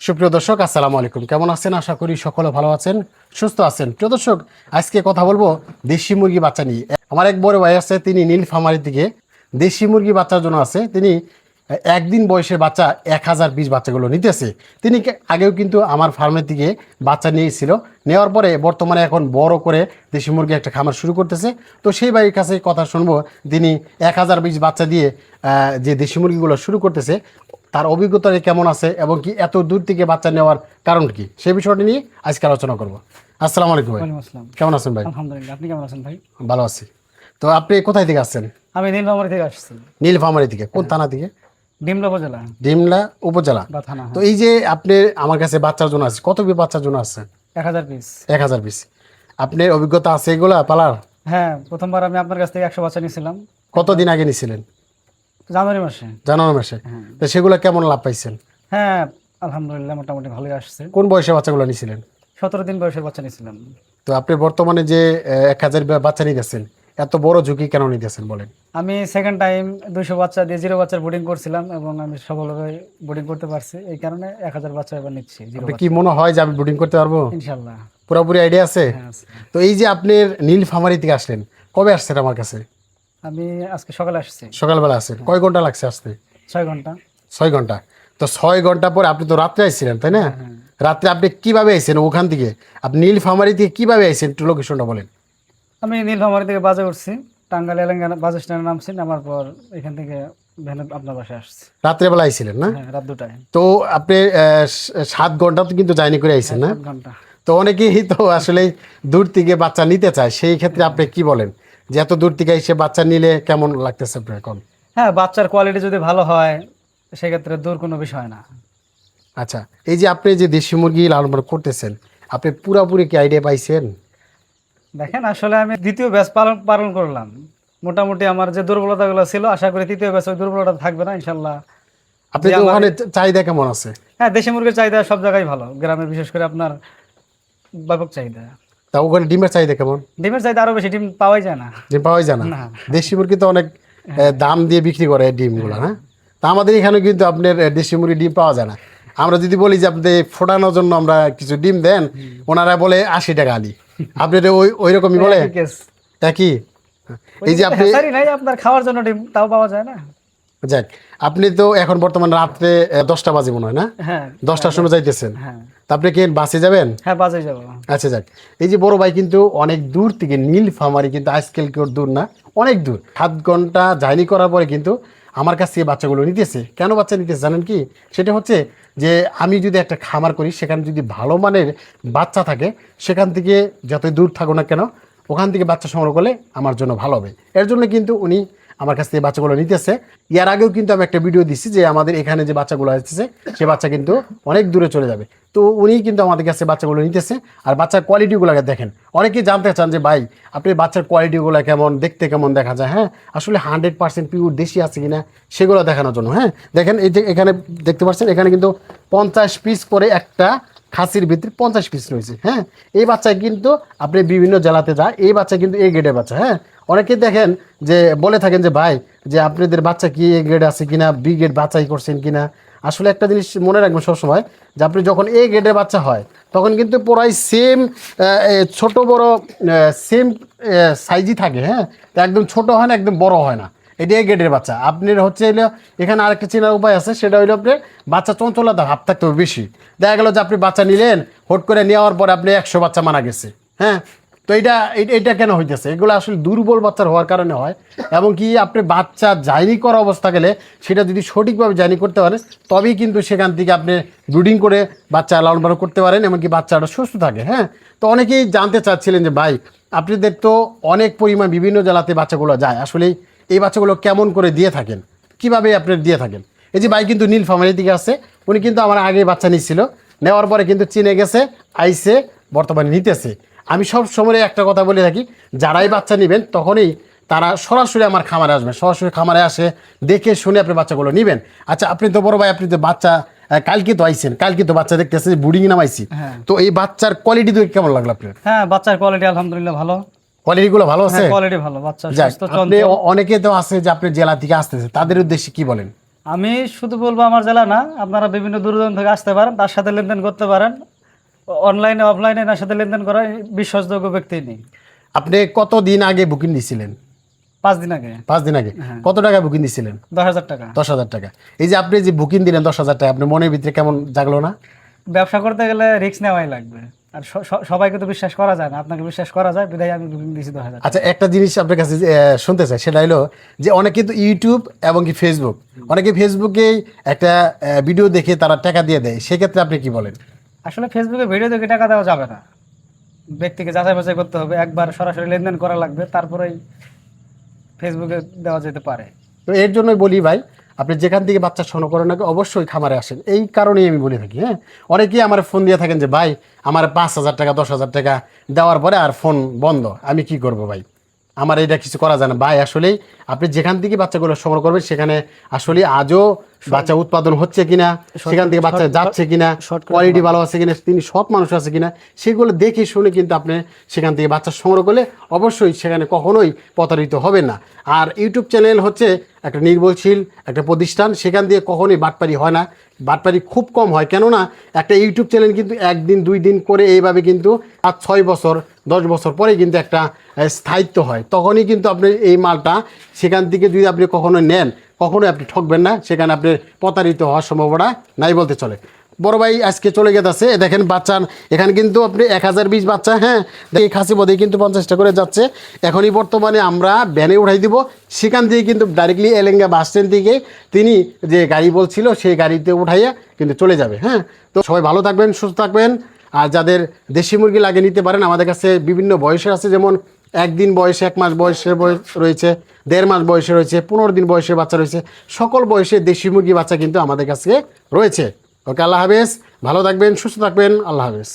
সুপ্রিয় দর্শক, আসসালামু আলাইকুম। কেমন আছেন? আশা করি সকলে ভালো আছেন, সুস্থ আছেন। প্রিয় দর্শক, আজকে কথা বলব দেশি মুরগি বাচ্চা নিয়ে। আমার এক বড় ভাই আছে, তিনি নীল ফার্মারির দিকে। দেশি মুরগি বাচ্চার জন্য আছে, তিনি একদিন বয়সের বাচ্চা, এক হাজার বিশ বাচ্চাগুলো নিতেছে। তিনি আগেও কিন্তু আমার ফার্মের দিকে বাচ্চা নিয়েছিল। নেওয়ার পরে বর্তমানে এখন বড় করে দেশি মুরগি একটা খামার শুরু করতেছে। তো সেই বাড়ির কাছে কথা শুনব, তিনি এক হাজার বিশ বাচ্চা দিয়ে যে দেশি মুরগিগুলো শুরু করতেছে তার অভিজ্ঞতা কেমন আছে এবং কি এত দূর থেকে বাচ্চা নেওয়ার কারণ কি? সেই বিষয়টি নিয়ে আজকে আলোচনা করব। আসসালামু আলাইকুম ভাই। কেমন আছেন ভাই? আলহামদুলিল্লাহ আপনি কেমন আছেন ভাই? ভালো আছি। তো আপনি কোথায় থেকে আসছেন? আমি নীলফামারী থেকে আসছি। নীলফামারি থেকে। কোন থানা থেকে? ডিমলা উপজেলা। ডিমলা উপজেলা। তো এই যে আপনি আমার কাছে বাচ্চার জন্য আছে কত পিস বাচ্চার জন্য আছে? এক হাজার পিস এক হাজার পিস আপনার অভিজ্ঞতা আছে এগুলা পালার? হ্যাঁ প্রথমবার আমি আপনার কাছ থেকে একশো বাচ্চা নিয়েছিলাম। কতদিন আগে নিছিলেন জানুয়ারি মাসে। জানুয়ারি মাসে। তো সেগুলো কেমন লাভ পাইছেন? হ্যাঁ আলহামদুলিল্লাহ মোটামুটি ভালোই আসছে। কোন বয়সে বাচ্চাগুলো নিছিলেন? সতেরো দিন বয়সের বাচ্চা নিয়েছিলাম তো আপনি বর্তমানে যে এক হাজার বাচ্চা নিতেছেন এত বড় ঝুঁকি কেন নিতেছেন বলেন? আমি সেকেন্ড টাইম দুইশো বাচ্চা দিয়ে জিরো বাচ্চার বোর্ডিং করছিলাম এবং আমি সফলভাবে বোর্ডিং করতে পারছি। এই কারণে এক হাজার বাচ্চা এবার নিচ্ছি কি মনে হয় যে আমি ব্রিডিং করতে পারব? ইনশাল্লাহ। পুরোপুরি আইডিয়া আছে? হ্যাঁ তো এই যে আপনি নীল ফামারি থেকে আসলেন কবে আসছেন আমার কাছে? আমি আজকে সকালে আসছি। সকালবেলা আসছেন। কয় ঘণ্টা লাগছে আসতে? ছয় ঘণ্টা। ছয় ঘণ্টা। তো ছয় ঘণ্টা পরে আপনি তো রাত্রে আইছিলেন তাই না? রাত্রে আপনি কীভাবে আইছেন ওখান থেকে? আপনি নীল ফার্মারি থেকে কীভাবে আইছেন একটু লোকেশনটা বলেন। আমি নীলফামারী থেকে বাজে উঠছি। টাঙ্গাল এলাঙ্গানা বাস স্ট্যান্ডে নামছি নামার পর এখান থেকে ভ্যানে আপনার বাসায় আসছি। রাত্রেবেলা আইছিলেন না? হ্যাঁ রাত দুটায়। তো আপনি সাত ঘণ্টা তো কিন্তু জার্নি করে আইছেন না? ঘণ্টা। তো অনেকেই তো আসলে দূর থেকে বাচ্চা নিতে চায় সেই ক্ষেত্রে আপনি কি বলেন? যে এত দূর থেকে এসে বাচ্চা নিলে কেমন লাগতেছে আপনার এখন? হ্যাঁ বাচ্চার কোয়ালিটি যদি ভালো হয় সেক্ষেত্রে দূর কোনো বিষয় না। আচ্ছা এই যে আপনি যে দেশি মুরগি লালন পালন করতেছেন আপনি পুরাপুরি কি আইডিয়া পাইছেন? দেখেন আসলে আমি দ্বিতীয় ব্যাচ পালন পালন করলাম। মোটামুটি আমার যে দুর্বলতাগুলো ছিল আশা করি তৃতীয় ব্যাচ ওই দুর্বলতা থাকবে না ইনশাল্লাহ। আপনি তো ওখানে চাহিদা কেমন আছে? হ্যাঁ দেশি মুরগির চাহিদা সব জায়গায় ভালো। গ্রামে বিশেষ করে আপনার ব্যাপক চাহিদা। তা ওখানে ডিমের চাহিদা কেমন? ডিমের চাহিদা আরও বেশি ডিম পাওয়াই যায় না। ডিম পাওয়াই যায় না। দেশি মুরগি তো অনেক দাম দিয়ে বিক্রি করে ডিমগুলো হ্যাঁ? তা আমাদের এখানে কিন্তু আপনার দেশি মুরগি ডিম পাওয়া যায় না। আমরা যদি বলি যে আপনি ফোটানোর জন্য আমরা কিছু ডিম দেন ওনারা বলে আশি টাকা আলি। আপনি তো ওই ওই রকমই বলে একই case। একই এই যে আপনি নাই আপনার খাওয়ার জন্য ডিম তাও পাওয়া যায় না। যাক আপনি তো এখন বর্তমান রাত্রে দশটা বাজে মনে হয় না? হ্যাঁ দশটার সময় যাইতেছেন। হ্যাঁ। তা আপনি কি বাসে যাবেন? হ্যাঁ বাসে যাব। আচ্ছা যাক। এই যে বড় ভাই কিন্তু অনেক দূর থেকে নীল ফামারি কিন্তু আজকাল কেউ দূর না অনেক দূর। সাত ঘণ্টা জার্নি করার পরে কিন্তু আমার কাছ থেকে বাচ্চাগুলো নিতেছে। কেন বাচ্চা নিতেছে জানেন কি? সেটা হচ্ছে যে আমি যদি একটা খামার করি সেখানে যদি ভালো মানের বাচ্চা থাকে সেখান থেকে যতই দূর থাকো না কেন ওখান থেকে বাচ্চা সংগ্রহ করলে আমার জন্য ভালো হবে। এর জন্য কিন্তু উনি আমার কাছ থেকে বাচ্চাগুলো নিতেছে। ইয়ার আগেও কিন্তু আমি একটা ভিডিও দিচ্ছি যে আমাদের এখানে যে বাচ্চাগুলো আসতেছে, সে বাচ্চা কিন্তু অনেক দূরে চলে যাবে। তো উনি কিন্তু আমাদের কাছে বাচ্চাগুলো নিতেছে আর বাচ্চার কোয়ালিটিগুলোকে দেখেন। অনেকেই জানতে চান যে, ভাই আপনি বাচ্চার কোয়ালিটিগুলো কেমন? দেখতে কেমন দেখা যায়? হ্যাঁ আসলে হান্ড্রেড পার্সেন্ট পিওর দেশি আছে কিনা সেগুলো দেখানোর জন্য হ্যাঁ। দেখেন এই যে এখানে দেখতে পাচ্ছেন, এখানে কিন্তু পঞ্চাশ পিস করে একটা খাসির ভিতরে পঞ্চাশ পিস রয়েছে হ্যাঁ? এই বাচ্চা কিন্তু আপনি বিভিন্ন জেলাতে যায়, এই বাচ্চা কিন্তু এ গ্রেডের বাচ্চা হ্যাঁ? অনেকে দেখেন যে, বলে থাকেন যে, ভাই, যে আপনাদের বাচ্চা কি এ গ্রেড আছে কিনা বি গ্রেড বাচ্চাই করছেন কিনা? আসলে একটা জিনিস মনে রাখবেন সবসময়, যে আপনি যখন এ গ্রেডের বাচ্চা হয়, তখন কিন্তু পুরাই সেম ছোট বড় সেম সাইজই থাকে হ্যাঁ? একদম ছোট হয় না, একদম বড় হয় না। এটা এ গ্রেডের বাচ্চা। আপনার হচ্ছে হলো, এখানে আরেকটা চেনার উপায় আছে, সেটা হলো আপনার বাচ্চা চঞ্চলতা ভাব থাকতে হবে বেশি। দেখা গেল যে আপনি বাচ্চা নিলেন, হুট করে নেওয়ার পরে আপনি একশো বাচ্চা মারা গেছে। হ্যাঁ? তো এটা, এটা- কেন হইতেছে? এগুলো আসলে দুর্বল বাচ্চার হওয়ার কারণে হয়। এবং কি আপনি বাচ্চা জাইনি করা অবস্থা গেলে সেটা যদি সঠিকভাবে জাইনি করতে পারেন, তবেই কিন্তু সেখান থেকে আপনি ব্রুডিং করে বাচ্চা লালন পালন করতে পারেন, এমনকি বাচ্চাটা সুস্থ থাকে। হ্যাঁ? তো অনেকেই জানতে চাচ্ছিলেন যে, ভাই আপনাদের তো অনেক পরিমাণ বিভিন্ন জেলাতে বাচ্চাগুলো যায়। আসলে এই বাচ্চাগুলো কেমন করে দিয়ে থাকেন? কীভাবে আপনি দিয়ে থাকেন? এই যে ভাই কিন্তু নীল ফার্মারি দিকে আছে উনি কিন্তু আমার আগে বাচ্চা নিচ্ছিল নেওয়ার পরে কিন্তু চিনে গেছে আইসে বর্তমানে নিতেছে। আমি সব সময় একটা কথা বলে থাকি যারাই বাচ্চা নেবেন তখনই তারা সরাসরি আমার খামারে আসবেন সরাসরি খামারে আসে দেখে শুনে আপনি বাচ্চাগুলো নেবেন। আচ্ছা আপনি তো বড় ভাই আপনি তো বাচ্চা কালকে তো আইছেন কালকে তো বাচ্চা দেখতেছে বুডিং নামাইছি। হ্যাঁ। তো এই বাচ্চার কোয়ালিটি দেখে কেমন লাগল আপনার? হ্যাঁ বাচ্চার কোয়ালিটি আলহামদুলিল্লাহ ভালো। কোয়ালিটিগুলো ভালো আছে? হ্যাঁ কোয়ালিটি ভালো বাচ্চা সুস্থ আপনি অনেকে তো আছে যে আপনি জেলা থেকে আসতেছে তাদের উদ্দেশ্যে কি বলেন? আমি শুধু বলব আমার জেলা না আপনারা বিভিন্ন দূরদূরান্ত থেকে আসতে পারেন তার সাথে লেনদেন করতে পারেন। অনলাইনে অফলাইনে তার সাথে লেনদেন করা বিশ্বাসযোগ্য ব্যক্তি নেই। আপনি কত দিন আগে বুকিং দিছিলেন? পাঁচ দিন আগে। পাঁচ দিন আগে? কত টাকা বুকিং দিছিলেন? দশ হাজার টাকা। দশ হাজার টাকা। এই যে আপনি যে বুকিং দিলেন দশ হাজার টাকা আপনি মনের ভিতরে কেমন জাগলো না? ব্যবসা করতে গেলে রিস্ক নেওয়াই লাগবে। আর সবাইকে তো বিশ্বাস করা যায় না। আপনাকে বিশ্বাস করা যায় বিধায় আমি বুকিং দিয়েছি দশ হাজার আচ্ছা একটা জিনিস আপনার কাছে শুনতে চাই সেটা হলো যে অনেকে কিন্তু ইউটিউব এবং কি ফেসবুক অনেকে ফেসবুকেই একটা ভিডিও দেখে তারা টাকা দিয়ে দেয়। সেক্ষেত্রে আপনি কি বলেন? আসলে ফেসবুকে ভিডিও দেখে টাকা দেওয়া যাবে না। ব্যক্তিকে যাচাই বাছাই করতে হবে একবার সরাসরি লেনদেন করা লাগবে তারপরেই ফেসবুকে দেওয়া যেতে পারে। তো এর জন্যই বলি ভাই আপনি যেখান থেকে বাচ্চা শোনো করেন নাকি অবশ্যই খামারে আসেন। এই কারণেই আমি বলে থাকি হ্যাঁ? অনেকেই আমার ফোন দিয়ে থাকেন যে, ভাই, আমার পাঁচ হাজার টাকা, দশ হাজার টাকা দেওয়ার পরে আর ফোন বন্ধ। আমি কি করব ভাই? আমার এটা কিছু করা যায় না। ভাই আসলেই আপনি যেখান থেকে বাচ্চাগুলো সংগ্রহ করবেন সেখানে আসলে আজও বাচ্চা উৎপাদন হচ্ছে কিনা সেখান থেকে বাচ্চা যাচ্ছে কিনা কোয়ালিটি ভালো আছে কিনা তিনি সৎ মানুষ আছে কিনা সেগুলো দেখে শুনে কিন্তু আপনি সেখান থেকে বাচ্চা সংগ্রহ করলে অবশ্যই সেখানে কখনোই প্রতারিত হবেন না। আর ইউটিউব চ্যানেল হচ্ছে একটা নির্ভরশীল একটা প্রতিষ্ঠান সেখান দিয়ে কখনোই বাটপারি হয় না। বাটপারি খুব কম হয়। কেননা একটা ইউটিউব চ্যানেল কিন্তু একদিন দুই দিন করে এইভাবে কিন্তু আর ছয় বছর দশ বছর পরে কিন্তু একটা স্থায়িত্ব হয়। তখনই কিন্তু আপনি এই মালটা সেখান থেকে যদি আপনি কখনো নেন, কখনোই আপনি ঠকবেন না, সেখানে আপনি প্রতারিত হওয়ার সম্ভাবনা নাই বলতে চলে। বড় ভাই আজকে চলে গেছে দেখেন বাচ্চা, এখানে কিন্তু আপনি এক হাজার বিশ বাচ্চা হ্যাঁ এই খাসি বোধে কিন্তু পঞ্চাশটা করে যাচ্ছে। এখনই বর্তমানে আমরা ভ্যানে উঠাই দিব, সেখান থেকে কিন্তু ডাইরেক্টলি এলেঙ্গা বাস স্ট্যান্ড থেকে তিনি যে গাড়ি বলছিল, সেই গাড়িতে উঠাইয়া কিন্তু চলে যাবে হ্যাঁ। তো সবাই ভালো থাকবেন, সুস্থ থাকবেন। আর যাদের দেশি মুরগি লাগে নিতে পারেন, আমাদের কাছে বিভিন্ন বয়সের আছে, যেমন একদিন বয়সে এক মাস বয়সের বয়স রয়েছে, দেড় মাস বয়সে রয়েছে, পনেরো দিন বয়সের বাচ্চা রয়েছে, সকল বয়সে দেশি মুরগি বাচ্চা কিন্তু আমাদের কাছে রয়েছে। ওকে, আল্লাহ হাফেজ, ভালো থাকবেন, সুস্থ থাকবেন, আল্লাহ হাফেজ।